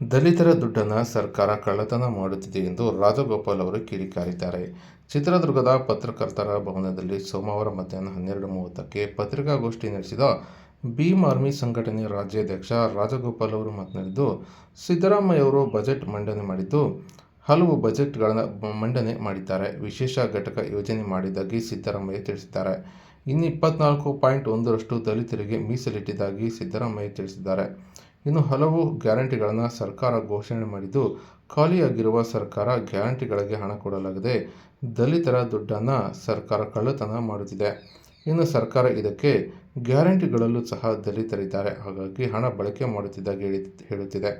ದಲಿತರ ದುಡ್ಡನ್ನು ಸರ್ಕಾರ ಕಳ್ಳತನ ಮಾಡುತ್ತಿದೆ ಎಂದು ರಾಜಗೋಪಾಲ್ ಅವರು ಕಿಡಿಕಾರಿದ್ದಾರೆ. ಚಿತ್ರದುರ್ಗದ ಪತ್ರಕರ್ತರ ಭವನದಲ್ಲಿ ಸೋಮವಾರ ಮಧ್ಯಾಹ್ನ ಹನ್ನೆರಡು ಮೂವತ್ತಕ್ಕೆ ಪತ್ರಿಕಾಗೋಷ್ಠಿ ನಡೆಸಿದ ಭೀಮ್ ಆರ್ಮಿ ಸಂಘಟನೆ ರಾಜ್ಯಾಧ್ಯಕ್ಷ ರಾಜಗೋಪಾಲ್ ಅವರು ಮಾತನಾಡಿದ್ದು ಸಿದ್ದರಾಮಯ್ಯ ಅವರು ಬಜೆಟ್ ಮಂಡನೆ ಮಾಡಿದ್ದು, ಹಲವು ಬಜೆಟ್ಗಳನ್ನು ಮಂಡನೆ ಮಾಡಿದ್ದಾರೆ. ವಿಶೇಷ ಘಟಕ ಯೋಜನೆ ಮಾಡಿದ್ದಾಗಿ ಸಿದ್ದರಾಮಯ್ಯ ತಿಳಿಸಿದ್ದಾರೆ. ಇನ್ನು ಇಪ್ಪತ್ನಾಲ್ಕು ಪಾಯಿಂಟ್ ಒಂದರಷ್ಟು ದಲಿತರಿಗೆ ಮೀಸಲಿಟ್ಟಿದ್ದಾಗಿ ಸಿದ್ದರಾಮಯ್ಯ ತಿಳಿಸಿದ್ದಾರೆ. ಇನ್ನು ಹಲವು ಗ್ಯಾರಂಟಿಗಳನ್ನು ಸರ್ಕಾರ ಘೋಷಣೆ ಮಾಡಿದ್ದು, ಖಾಲಿಯಾಗಿರುವ ಸರ್ಕಾರ ಗ್ಯಾರಂಟಿಗಳಿಗೆ ಹಣ ಕೊಡಲಾಗದೆ ದಲಿತರ ದುಡ್ಡನ್ನು ಸರ್ಕಾರ ಕಳ್ಳತನ ಮಾಡುತ್ತಿದೆ. ಇನ್ನು ಸರ್ಕಾರ ಇದಕ್ಕೆ ಗ್ಯಾರಂಟಿಗಳಲ್ಲೂ ಸಹ ದಲಿತರಿದ್ದಾರೆ. ಹಾಗಾಗಿ ಹಣ ಬಳಕೆ ಮಾಡುತ್ತಿದ್ದಾಗಿ ಹೇಳಿ, ಹೇಳುತ್ತಿದೆ.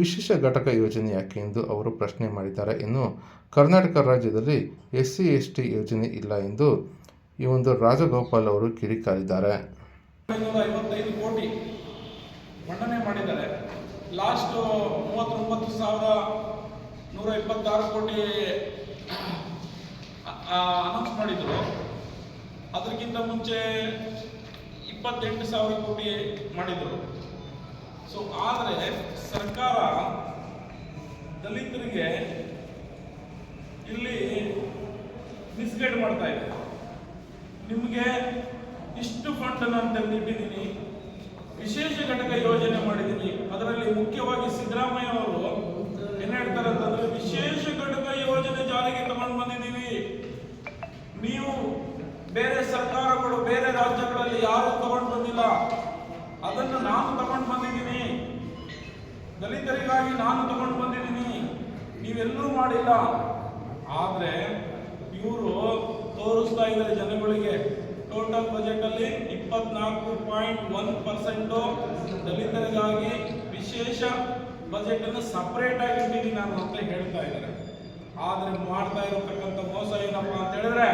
ವಿಶೇಷ ಘಟಕ ಯೋಜನೆ ಯಾಕೆ ಎಂದು ಅವರು ಪ್ರಶ್ನೆ ಮಾಡಿದ್ದಾರೆ. ಇನ್ನು ಕರ್ನಾಟಕ ರಾಜ್ಯದಲ್ಲಿ ಎಸ್ ಸಿ ಎಸ್ ಟಿ ಯೋಜನೆ ಇಲ್ಲ ಎಂದು ಈ ಒಂದು ರಾಜಗೋಪಾಲ್ ಅವರು ಕಿಡಿಕಾರಿದ್ದಾರೆ ಐನೂರ ಐವತ್ತೈದು ಕೋಟಿ ಮಂಡನೆ ಮಾಡಿದ್ದಾರೆ ಲಾಸ್ಟ್ ಮೂವತ್ತೊಂಬತ್ತು ಸಾವಿರ ನೂರ ಇಪ್ಪತ್ತಾರು ಕೋಟಿ ಅನೌನ್ಸ್ ಮಾಡಿದರು. ಅದಕ್ಕಿಂತ ಮುಂಚೆ ಇಪ್ಪತ್ತೆಂಟು ಸಾವಿರ ಕೋಟಿ ಮಾಡಿದರು. ಸೊ ಆದರೆ ಸರ್ಕಾರ ದಲಿತರಿಗೆ ಇಲ್ಲಿ ಮಿಸ್ಗೈಡ್ ಮಾಡ್ತಾ ಇದೆ. ನಿಮಗೆ ಇಷ್ಟು ಫಂಡ್ ನಾನು ತಂದಿಟ್ಟಿದ್ದೀನಿ ವಿಶೇಷ ಘಟಕ ಯೋಜನೆ ಮಾಡಿದ್ದೀನಿ. ಅದರಲ್ಲಿ ಮುಖ್ಯವಾಗಿ ಸಿದ್ದರಾಮಯ್ಯ ಅವರು ಏನ್ ಹೇಳ್ತಾರೆ ಅಂತಂದ್ರೆ ವಿಶೇಷ ಘಟಕ ಯೋಜನೆ ಜಾರಿಗೆ ತಗೊಂಡು ಬಂದಿದ್ದೀವಿ. ನೀವು ಬೇರೆ ಸರ್ಕಾರಗಳು, ಬೇರೆ ರಾಜ್ಯಗಳಲ್ಲಿ ಯಾರು ತಗೊಂಡು ಬಂದಿಲ್ಲ. ಅದನ್ನು ನಾನು ತಗೊಂಡು ಬಂದಿದ್ದೀನಿ. ದಲಿತರಿಗಾಗಿ ನಾನು ತಗೊಂಡು ಬಂದಿದ್ದೀನಿ. ನೀವೆಲ್ಲರೂ ಮಾಡಿಲ್ಲ. ಆದ್ರೆ ಇವರು ತೋರಿಸ್ತಾ ಇದ್ದಾರೆ ಜನಗಳಿಗೆ. ಟೋಟಲ್ ಬಜೆಟ್ ಅಲ್ಲಿ ಇಪ್ಪತ್ನಾಲ್ಕು ಪಾಯಿಂಟ್ ಒನ್ ಪರ್ಸೆಂಟ್ ದಲಿತರಿಗಾಗಿ ವಿಶೇಷ ಬಜೆಟ್ ಅನ್ನು ಸಪರೇಟ್ ಆಗಿ ಇಟ್ಟಿದ್ದೀನಿ ನಾನು ಅಂತ ಹೇಳ್ತಾ ಇದ್ದಾರೆ ಆದ್ರೆ ಮಾಡ್ತಾ ಇರತಕ್ಕಂಥ ಮೋಸ ಏನಪ್ಪಾ ಅಂತ ಹೇಳಿದ್ರೆ,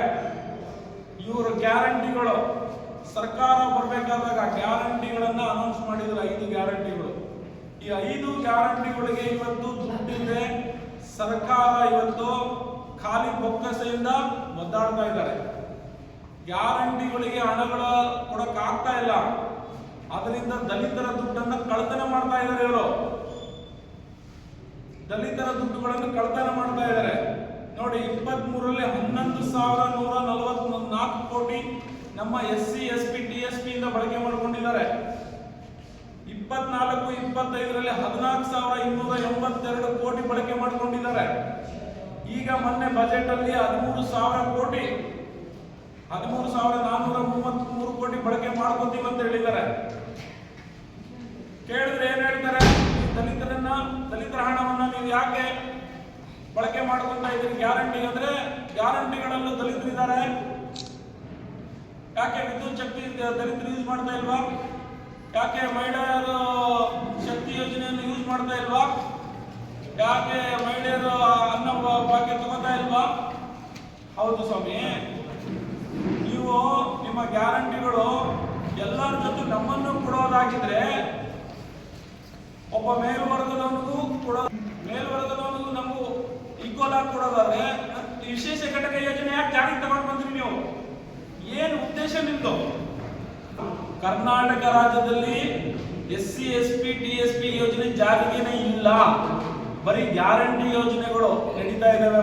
ಇವರು ಗ್ಯಾರಂಟಿಗಳು, ಸರ್ಕಾರ ಬರಬೇಕಾದಾಗ ಗ್ಯಾರಂಟಿಗಳನ್ನ ಅನೌನ್ಸ್ ಮಾಡಿದ್ರು ಐದು ಗ್ಯಾರಂಟಿಗಳು. ಈ ಐದು ಗ್ಯಾರಂಟಿಗಳಿಗೆ ಇವತ್ತು ದುಡ್ಡಿದೆ ಸರ್ಕಾರ ಇವತ್ತು ಖಾಲಿ ಬೊಕ್ಕಸೆಯಿಂದ ಒದ್ದಾಡ್ತಾ ಇದ್ದಾರೆ. ಗ್ಯಾರಂಟಿಗಳಿಗೆ ಹಣಗಳ ಕೊಡಕ್ ಆಗ್ತಾ ಇಲ್ಲ. ಅದರಿಂದ ದಲಿತರ ದುಡ್ಡನ್ನ ಕಳ್ತನ ಮಾಡ್ತಾ ಇದ್ದಾರೆ ಇವರು. ದಲಿತರ ದುಡ್ಡುಗಳನ್ನು ಕಳ್ತನ ಮಾಡ್ತಾ ಇದ್ದಾರೆ ನೋಡಿ ಇಪ್ಪತ್ತ್ ಮೂರರಲ್ಲಿ ಹನ್ನೊಂದು ಸಾವಿರ ನೂರ ನಲವತ್ ನಾಲ್ಕು ಕೋಟಿ ನಮ್ಮ S C, S P, T S P ಇಂದ ಬಳಕೆ ಮಾಡಿಕೊಂಡಿದ್ದಾರೆ. ಇಪ್ಪತ್ನಾಲ್ಕು, ಇಪ್ಪತ್ತೈದರಲ್ಲಿ ಹದಿನಾಲ್ಕು ಸಾವಿರ ಇನ್ನೂರ ಎಂಬತ್ತೆರಡು ಕೋಟಿ ಬಳಕೆ ಮಾಡಿಕೊಂಡಿದ್ದಾರೆ. ಈಗ ಮೊನ್ನೆ ಬಜೆಟ್ ಅಲ್ಲಿ ಹದಿಮೂರು ಸಾವಿರ ಕೋಟಿ ಹದಿಮೂರು ಸಾವಿರ ನಾನ್ನೂರ ಮೂವತ್ತ್ ಮೂರು ಕೋಟಿ ಅಂತ ಹೇಳಿದ್ದಾರೆ. ಕೇಳಿದ್ರೆ ಏನ್ ಹೇಳ್ತಾರೆ? ದಲಿತರನ್ನ, ದಲಿತರ ಹಣವನ್ನ ನೀವು ಯಾಕೆ ಬಳಕೆ ಮಾಡ್ಕೊಂತ ಇದ್ದೀರಿ ಗ್ಯಾರಂಟಿ ಅಂದ್ರೆ ಗ್ಯಾರಂಟಿಗಳಲ್ಲೂ ದಲಿತರಿದ್ದಾರೆ. ಯಾಕೆ ವಿದ್ಯುತ್ ಶಕ್ತಿ ದಲಿತರು ಯೂಸ್ ಮಾಡ್ತಾ ಇಲ್ವಾ? ಯಾಕೆ ಮಹಿಳೆಯರು ಶಕ್ತಿ ಯೋಜನೆಯನ್ನು ಯೂಸ್ ಮಾಡ್ತಾ ಇಲ್ವಾ? ಯಾಕೆ ಮಹಿಳೆಯರು ಅನ್ನ ಭಾಗ್ಯ ತಗೋತಾ ಇಲ್ವಾ? ಹೌದು ಸ್ವಾಮಿ, ನೀವು ನಿಮ್ಮ ಗ್ಯಾರಂಟಿಗಳು ಎಲ್ಲರ ಜೊತೆ ನಮ್ಮನ್ನು ಕೊಡೋದಾಗಿದ್ರೆ ಒಬ್ಬ ಮೇಲ್ವರ್ಗದವನಿಗೂ ಕೊಡೋ ಮೇಲ್ವರ್ಗದವನಿಗೂ ನಮಗೂ ಈಕ್ವಲ್ ಆಗಿ ಕೊಡೋದಾದ್ರೆ ವಿಶೇಷ ಘಟಕ ಯೋಜನೆ ಯಾಕೆ ಜಾರಿಗೆ ತಗೊಂಡು ಬಂದ್ರಿ ನೀವು? ಏನು ಉದ್ದೇಶ ನಿಮ್ದು? ಕರ್ನಾಟಕ ರಾಜ್ಯದಲ್ಲಿ S C S P T S P ಯೋಜನೆ ಜಾರಿಗೆನೇ ಇಲ್ಲ. ಬರೀ ಗ್ಯಾರಂಟಿ ಯೋಜನೆಗಳು ನಡೀತಾ ಇದಾವೆ.